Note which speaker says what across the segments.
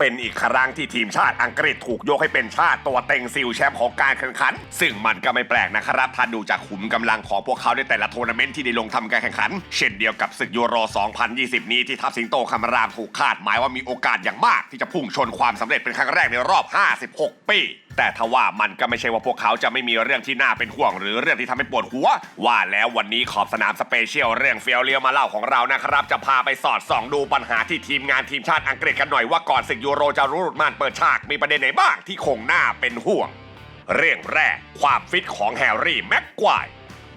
Speaker 1: เป็นอีกครั้งที่ทีมชาติอังกฤษถูกยกให้เป็นชาติตัวเต็งซิลแชมป์ของการแข่งขัน ซึ่งมันก็ไม่แปลกนะครับถ้าดูจากขุมกำลังของพวกเขาในแต่ละทัวร์นาเมนต์ที่ได้ลงทำการแข่งขัน เช่นเดียวกับศึกยูโร 2020 นี้ที่ทัพสิงโตคำรามถูกคาดหมายว่ามีโอกาสอย่างมาก ที่จะพุ่งชนความสำเร็จเป็นครั้งแรกในรอบ 56 ปี แต่ทว่ามันก็ไม่ใช่ว่าพวกเขาจะไม่มีเรื่องที่น่าเป็นห่วง หรือเรื่องที่ทำให้ปวดหัว ว่าแล้ววันนี้ขอบสนามสเปเชียลเรื่องเฟียลเลียวมาเล่าของเรานะครับ จะพาไปสอดส่องดูปัญหาที่ทีมงานทีมชาติอังกฤษกันหน่อยว่าก่อนศึกยูโรจะรู้รุดม่านเปิดฉากมีประเด็นไหนบ้างที่คงน่าเป็นห่วง เรื่องแรกความฟิตของแฮร์รี่แม็กควาย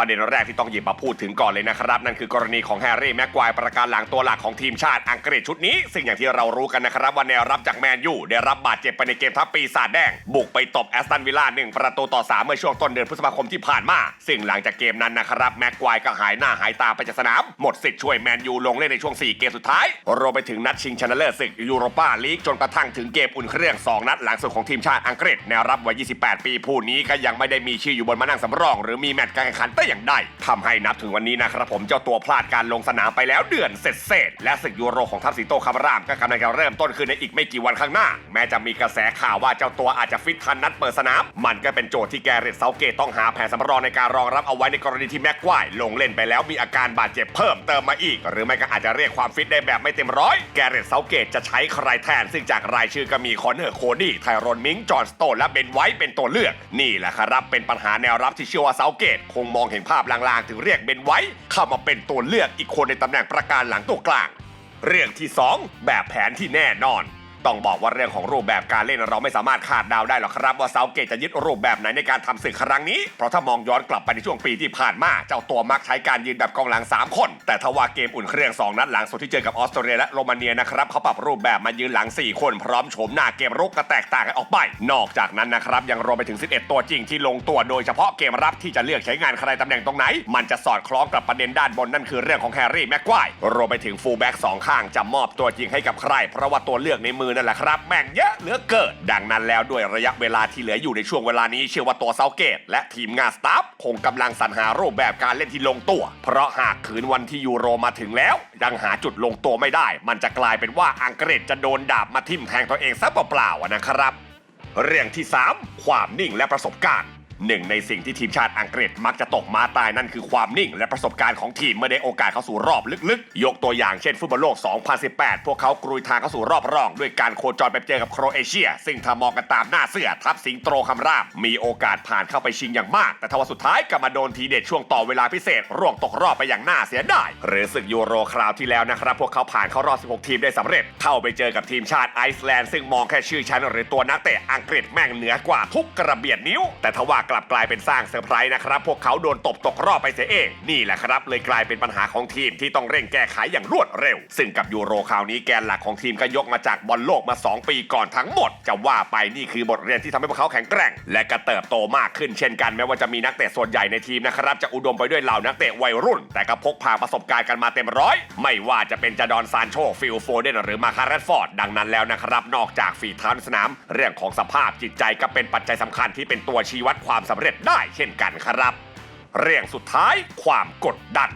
Speaker 1: ประเด็นแรกที่ต้องหยิบมาพูดถึงก่อนเลยนะครับ นั่นคือกรณีของแฮร์รี่แม็กควายประการหลังตัวหลักของทีมชาติอังกฤษชุดนี้ ซึ่งอย่างที่เรารู้กันนะครับว่าแนวรับจากแมนยูได้รับบาดเจ็บไปในเกมทัพปีศาจแดง บุกไปตบแอสตันวิลล่าหนึ่งประตูต่อสามเมื่อช่วงต้นเดือนพฤษภาคมที่ผ่านมา ซึ่งหลังจากเกมนั้นนะครับแม็กควายก็หายหน้าหายตาไปจากสนาม หมดสิทธิ์ช่วยแมนยูลงเล่นในช่วง 4 เกมสุดท้ายรวมไปถึงนัดชิงชนะเลิศศึกยูโรปาลีกจนกระทั่งถึงเกมอุ่นเครื่อง 2 นัดหลังสุดของทีมชาติอังกฤษแนวรับวัย 28 ปีผู้นี้ก็ยังไม่ได้มีชื่ออยู่บนมานั่งสำรอง หรือมีแมตช์การแข่งขันแต่อย่างใดทำให้นับถึงวันนี้นะครับผมเจ้าตัวพลาดการลงสนามไปแล้วเดือนเสร็จเสร็จและศึกยูโรของทัพสิโตคำรามก็กำลังจะเริ่มต้นขึ้นในอีกไม่กี่วันข้างหน้า แม้จะมีกระแสข่าวว่าเจ้าตัวอาจจะฟิตทันนัดเปิดสนาม มันก็เป็นโจทย์ที่แกเรตเซาเกตต้องหาแผนสำรองในการรองรับเอาไว้ในกรณีที่แม็กควายลงเล่นไปแล้วมีอาการบาดเจ็บเพิ่มเติมมาอีก หรือไม่ก็อาจจะเรียกความฟิตได้แบบไม่เต็มร้อยแกเรตเซาเกตจะใช้ใครแทน ซึ่งจากรายชื่อก็มีคอนเนอร์โคดี้ไทรอนมิงจอห์นสโตนและเบนไวท์เป็นตัวเลือก นี่แหละครับเป็นปัญหาแนวรับที่เชื่อว่าเซาเกตคงมองเห็นภาพลางๆ ถึงเรียกเบนไว้ เข้ามาเป็นตัวเลือกอีกคนในตำแหน่งประการหลังตัวกลาง เรื่องที่ 2 แบบแผนที่แน่นอน ต้องบอกว่าเรื่องของรูปแบบการเล่นเราไม่สามารถคาดเดาได้หรอกครับ ว่าเซาเกตจะยึดรูปแบบไหนในการทำศึกครั้งนี้ เพราะถ้ามองย้อนกลับไปในช่วงปีที่ผ่านมา เจ้าตัวมักใช้การยืนแบบกองหลัง 3 คน แต่ทว่าเกมอุ่นเครื่อง 2 นัดหลังสุดที่เจอกับออสเตรเลียและโรมาเนียนะครับเขาปรับรูปแบบมายืนหลัง 4 คน พร้อมโฉมหน้าเกมรุกก็แตกต่างกันออกไป นอกจากนั้นนะครับยังรวมไปถึง 11 ตัวจริงที่ลงตัวโดยเฉพาะเกมรับที่จะเลือกใช้งานใครตำแหน่งตรงไหน มันจะสอดคล้องกับประเด็นด้านบนนั่นคือเรื่องของแฮร์รี่แม็กควายรวมไปถึงฟูลแบ็กสองข้างจะมอบตัวจริงให้กับใคร เพราะว่าตัวเลือกในมือนั่นแหละครับ แม่งเยอะเหลือเกินดังนั้นแล้วด้วยระยะเวลาที่เหลืออยู่ในช่วงเวลานี้เชื่อว่าตัวเซาเกต และทีมงานสตาฟคงกำลังสรรหารูปแบบการเล่นที่ลงตัว เพราะหากขืนวันที่ยูโรมาถึงแล้ว ยังหาจุดลงตัวไม่ได้ มันจะกลายเป็นว่าอังกฤษจะโดนดาบมาทิ่มแทงตัวเองซะเปล่าๆนะครับ เรื่องที่ 3 ความนิ่งและประสบการณ์ หนึ่งในสิ่งที่ทีมชาติอังกฤษมักจะตกมาตายนั่นคือความนิ่ง และประสบการณ์ของทีมเมื่อได้โอกาสเข้าสู่รอบลึกๆ ยกตัวอย่างเช่นฟุตบอลโลก 2018 พวกเขากรุยทางเข้าสู่รอบรอง ด้วยการโคจรไปเจอกับโครเอเชีย ซึ่งถ้ามองกันตามหน้าเสื้อทัพสิงโตคำราม มีโอกาสผ่านเข้าไปชิงอย่างมาก แต่ทว่าสุดท้ายก็มาโดนทีเด็ดช่วงต่อเวลาพิเศษ ร่วงตกรอบไปอย่างน่าเสียดายหรือศึกยูโรคราวที่แล้วนะครับพวกเขาผ่านเข้ารอบ 16 ทีมได้สำเร็จ เข้าไปเจอกับทีมชาติไอซ์แลนด์ซึ่งมองแค่ชื่อชั้นหรือตัวนักเตะอังกฤษแม่งเหนือกว่าทุกกระเบียดนิ้ว แต่ทว่าลับกลายเป็นสร้างเซอร์ไพรส์นะครับ พวกเขาโดนตบตกรอบไปเสียเอง นี่แหละครับ เลยกลายเป็นปัญหาของทีมที่ต้องเร่งแก้ไขอย่างรวดเร็ว ซึ่งกับยูโรคราวนี้แกนหลักของทีมก็ยกมาจากบอลโลกมา 2 ปีก่อนทั้งหมด จะว่าไปนี่คือบทเรียนที่ทำให้พวกเขาแข็งแกร่ง และก็เติบโตมากขึ้นเช่นกันแม้ว่าจะมีนักเตะส่วนใหญ่ในทีมนะครับจะอุดมไปด้วยเหล่านักเตะวัยรุ่น แต่ก็พกพาประสบการณ์กันมาเต็มร้อยไม่ว่าจะเป็นจาดอนซานโชฟิลโฟเดนหรือมาคาร์เรตฟอร์ดดังนั้นแล้วนะครับนอกจากฝีเท้าในสนาม เรื่องของสภาพจิตใจก็เป็นปัจจัยสำคัญที่เป็นตัวชี้วัดความสำเร็จได้เช่นกันครับ เรื่องสุดท้ายความกดดัน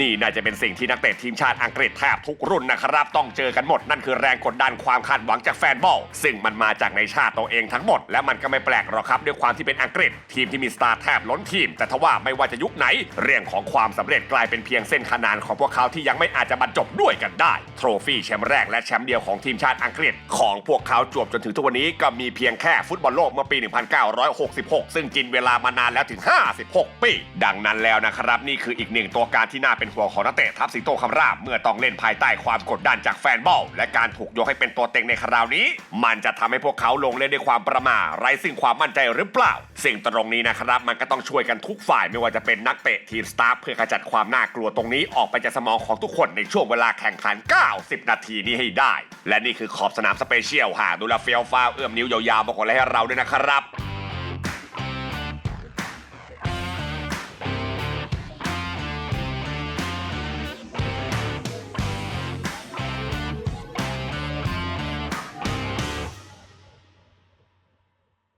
Speaker 1: นี่น่าจะเป็นสิ่งที่นักเตะทีมชาติอังกฤษแทบทุกรุ่นนะครับ ต้องเจอกันหมด นั่นคือแรงกดดันความคาดหวังจากแฟนบอล ซึ่งมันมาจากในชาติตัวเองทั้งหมด และมันก็ไม่แปลกหรอกครับด้วยความที่เป็นอังกฤษ ทีมที่มีสตาร์แทบล้นทีม แต่ทว่าไม่ว่าจะยุคไหน เรื่องของความสำเร็จกลายเป็นเพียงเส้นขนานของพวกเขาที่ยังไม่อาจจะบรรจบด้วยกันได้ โทรฟี่แชมป์แรกและแชมป์เดียวของทีมชาติอังกฤษ ของพวกเขาจวบจนถึงทุกวันนี้ก็มีเพียงแค่ฟุตบอลโลกเมื่อปี 1966 ซึ่งกินเวลามานานแล้วถึง 56 ปี ดังนั้นแล้วนะครับนี่คืออีกหนึ่งตัวการที่น่าเป็นห่วงของนักเตะทัพสิงโตคำรามเมื่อต้องเล่นภายใต้ความกดดันจากแฟนบอลและการถูกยกให้เป็นตัวเต็งในคราวนี้ มันจะทำให้พวกเขาลงเล่นด้วยความประมาไร้ซึ่งความมั่นใจหรือเปล่า สิ่งตรงนี้นะครับมันก็ต้องช่วยกันทุกฝ่ายไม่ว่าจะเป็นนักเตะทีมสตาฟเพื่อขจัดความน่ากลัวตรงนี้ออกไปจากสมองของทุกคนในช่วงเวลาแข่งขัน 90 นาทีนี้ให้ได้ และนี่คือขอบสนามสเปเชียลหาดูแลเฟียวฟ้าวเอื้อมนิ้วยาวๆมาคนละให้เราด้วยนะครับ